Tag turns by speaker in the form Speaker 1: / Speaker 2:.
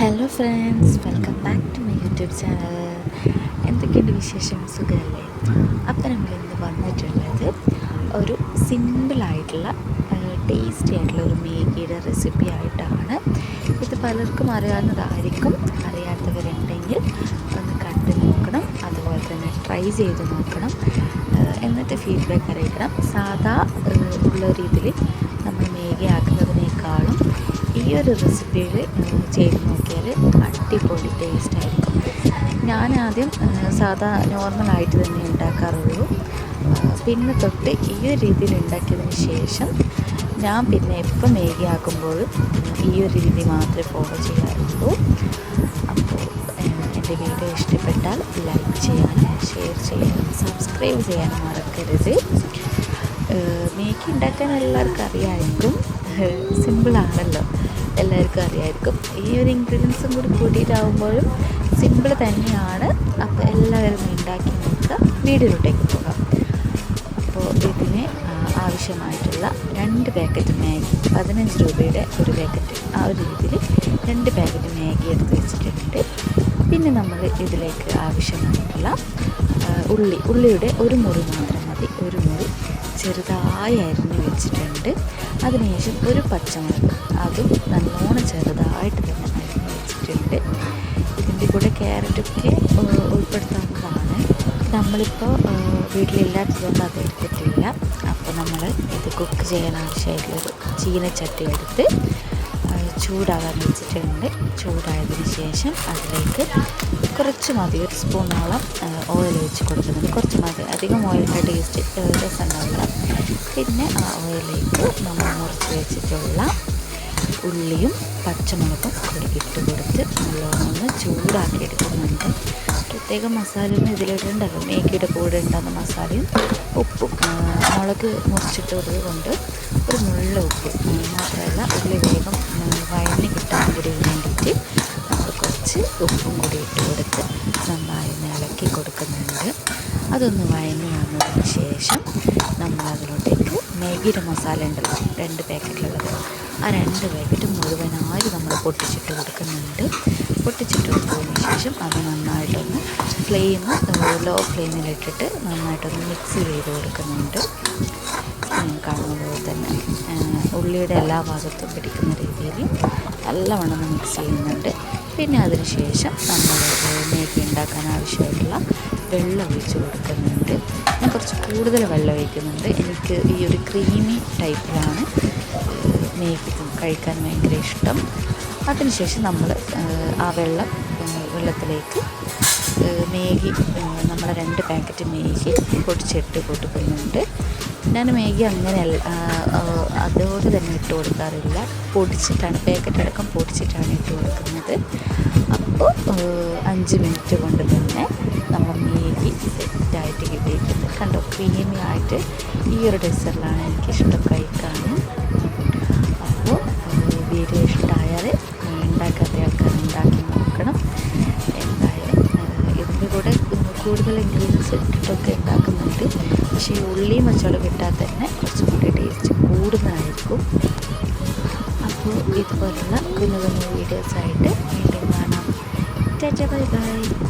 Speaker 1: Hello friends welcome back to my YouTube channel എന്തൊക്കെയുണ്ട് വിശേഷം? സുഖമല്ലേ? അപ്പം നമ്മൾ ഇന്ന് വന്നിട്ടുള്ളത് ഒരു സിമ്പിളായിട്ടുള്ള ടേസ്റ്റി ആയിട്ടുള്ള ഒരു മേഗിയുടെ റെസിപ്പി ആയിട്ടാണ്. ഇത് പലർക്കും അറിയാവുന്നതായിരിക്കും. അറിയാത്തവരുണ്ടെങ്കിൽ ഒന്ന് കണ്ടു നോക്കണം. അതുപോലെ തന്നെ ട്രൈ ചെയ്ത് നോക്കണം. എന്നിട്ട് ഫീഡ്ബാക്ക് അറിയിക്കണം. സാധാ ഉള്ള രീതിയിൽ നമ്മൾ മേഗി ആക്കുന്നതിനേക്കാളും ഈ ഒരു റെസിപ്പിയിൽ ചെയ്ത് നോക്കിയാൽ അടിപൊളി ടേസ്റ്റ് ആയിരിക്കും. ഞാൻ ആദ്യം സാധാ നോർമലായിട്ട് തന്നെ ഉണ്ടാക്കാറുള്ളൂ. പിന്നെ തൊട്ട് ഈ ഒരു രീതിയിൽ ഉണ്ടാക്കിയതിന് ശേഷം ഞാൻ പിന്നെ എപ്പോൾ മേഗി ആക്കുമ്പോഴും ഈ ഒരു രീതി മാത്രമേ ഫോളോ ചെയ്യാറുള്ളൂ. അപ്പോൾ എന്റെ വീഡിയോ ഇഷ്ടപ്പെട്ടാൽ ലൈക്ക് ചെയ്യാനും ഷെയർ ചെയ്യാനും സബ്സ്ക്രൈബ് ചെയ്യാനും മറക്കരുത്. മേക്കി ഉണ്ടാക്കാൻ എല്ലാവർക്കും അറിയാമായിരിക്കും. സിമ്പിളാണല്ലോ. എല്ലാവർക്കും അറിയായിരിക്കും. ഈ ഒരു ഇൻഗ്രീഡിയൻസും കൂടി കൂട്ടിയിട്ടാവുമ്പോഴും സിമ്പിൾ തന്നെയാണ്. അപ്പോൾ എല്ലാവരും ഉണ്ടാക്കി നോക്കുക. വീടിലോട്ടേക്ക് പോകാം. അപ്പോൾ ഇതിന് ആവശ്യമായിട്ടുള്ള രണ്ട് പാക്കറ്റ് മാഗി പതിനഞ്ച് രൂപയുടെ ഒരു പാക്കറ്റ് ആ ഒരു രീതിയിൽ രണ്ട് പാക്കറ്റ് മാഗി എടുത്ത് വെച്ചിട്ടുണ്ട്. പിന്നെ നമ്മൾ ഇതിലേക്ക് ആവശ്യമായിട്ടുള്ള ഉള്ളി. ഉള്ളിയുടെ ഒരു മുറി മാത്രം മതി. ഒരു മുറി. ചെറുതായി അരിഞ്ഞ് വെച്ചിട്ടുണ്ട്. അതിനുശേഷം ഒരു പച്ചമുളക് അതും നല്ലോണം ചെറുതായിട്ട് തന്നെ അരിഞ്ഞ് വെച്ചിട്ടുണ്ട്. ഇതിന്റെ കൂടെ ക്യാരറ്റൊക്കെ ഉൾപ്പെടുത്താവുന്നതാണ്. നമ്മളിപ്പോൾ വീട്ടിലില്ലാത്തതുകൊണ്ട് അത് എടുത്തിട്ടില്ല. അപ്പോൾ നമ്മൾ ഇത് കുക്ക് ചെയ്യാൻ ആവശ്യമായിട്ടുള്ളൊരു ചീനച്ചട്ടി എടുത്ത് ചൂടാകാൻ വെച്ചിട്ടുണ്ട്. ചൂടായതിന് ശേഷം അതിലേക്ക് കുറച്ച് മതി. ഒരു സ്പൂണോളം ഓയിൽ ഒഴിച്ച് കൊടുക്കുന്നത് കുറച്ച് മതി. അധികം ഓയിലിന്റെ ടേസ്റ്റ് രസമുള്ള പിന്നെ ആ ഓയിലേക്ക് നമ്മൾ മുറിച്ച് വെച്ചിട്ടുള്ള ഉള്ളിയും പച്ചമുളകും കൂടി ഇട്ട് കൊടുത്ത് നല്ലോണം ചൂടാക്കി എടുക്കുന്നുണ്ട് പ്രത്യേക മസാലയൊന്നും ഇതിലിടണ്ടല്ലോ. മേക്കിയുടെ കൂടെ ഉണ്ടാകുന്ന മസാലയും ഉപ്പും മുളക് മുറിച്ചിട്ടത് കൊണ്ട് ഒരു മുള്ള ഉപ്പ് മാത്രമല്ല ഉള്ളി വേഗം വയലിന് കിട്ടാൻ കൂടി വേണ്ടിയിട്ട് കുറച്ച് ഉപ്പും കൂടി ഇട്ട് കൊടുത്ത് നന്നായി ഇളക്കി കൊടുക്കുന്നുണ്ട്. അതൊന്ന് വഴഞ്ഞ് വന്നതിന് ശേഷം നമ്മൾ അതിലോട്ടേക്ക് മേഗിയുടെ മസാല ഉണ്ടല്ലോ രണ്ട് പാക്കറ്റിലുള്ളത്. ആ രണ്ട് പാക്കറ്റ് മുഴുവനായി നമ്മൾ പൊട്ടിച്ചിട്ട് കൊടുക്കുന്നുണ്ട്. പൊട്ടിച്ചിട്ട് കൊടുത്തതിന് ശേഷം അത് നന്നായിട്ടൊന്ന് ഫ്ലെയിം ലോ ഫ്ലെയിമിലിട്ടിട്ട് നന്നായിട്ടൊന്ന് മിക്സ് ചെയ്ത് കൊടുക്കുന്നുണ്ട്. ഉം, കാണുന്ന പോലെ തന്നെ. ഉള്ളിയുടെ എല്ലാ ഭാഗത്തും പിടിക്കുന്ന രീതിയിൽ നല്ലവണ്ണം മിക്സ് ചെയ്യുന്നുണ്ട്. പിന്നെ അതിനുശേഷം നമ്മൾ മേഗി ഉണ്ടാക്കാൻ ആവശ്യമായിട്ടുള്ള വെള്ളം ഒഴിച്ച് കൊടുക്കുന്നുണ്ട്. ഞാൻ കുറച്ച് കൂടുതൽ വെള്ളം ഒഴിക്കുന്നുണ്ട്. എനിക്ക് ഈ ഒരു ക്രീമി ടൈപ്പിലാണ് മേഗി കഴിക്കാൻ ഭയങ്കര ഇഷ്ടം. അതിനുശേഷം നമ്മൾ ആ വെള്ളം വെള്ളത്തിലേക്ക് മേഗി നമ്മുടെ രണ്ട് പാക്കറ്റ് മേഗി പൊടിച്ചിട്ട് കൊടുക്കുന്നുണ്ട്. ഞാൻ മേഗി അങ്ങനെയല്ല അതോട് തന്നെ ഇട്ട് കൊടുക്കാറില്ല. പൊടിച്ചിട്ടാണ് പാക്കറ്റ് അടക്കം പൊടിച്ചിട്ടാണ് ഇട്ട് കൊടുക്കുന്നത്. അപ്പോൾ അഞ്ച് മിനിറ്റ് കൊണ്ട് തന്നെ നമ്മൾ മേഗി സെറ്റായിട്ട് കിട്ടിയിട്ടുണ്ട്. കണ്ടോ ക്രീമി ആയിട്ട് ഈ ഒരു ഡെസറിലാണ് എനിക്കിഷ്ടം കഴിക്കാൻ അപ്പോൾ വീഡിയോ ഇഷ്ടമായാൽ കൂടുതൽ ഇൻഗ്രീഡിയൻസ് ഇട്ടിട്ടൊക്കെ ഉണ്ടാക്കുന്നുണ്ട്. പക്ഷേ ഈ ഉള്ളിയും മച്ചോളം ഇട്ടാൽ തന്നെ കുറച്ചും കൂടി ടേസ്റ്റ് കൂടുതലായിരിക്കും. അപ്പോൾ ഇതുപോലുള്ള കുഞ്ഞു കുഞ്ഞു വീഡിയോസായിട്ട് വീണ്ടും കാണാം. Bye bye.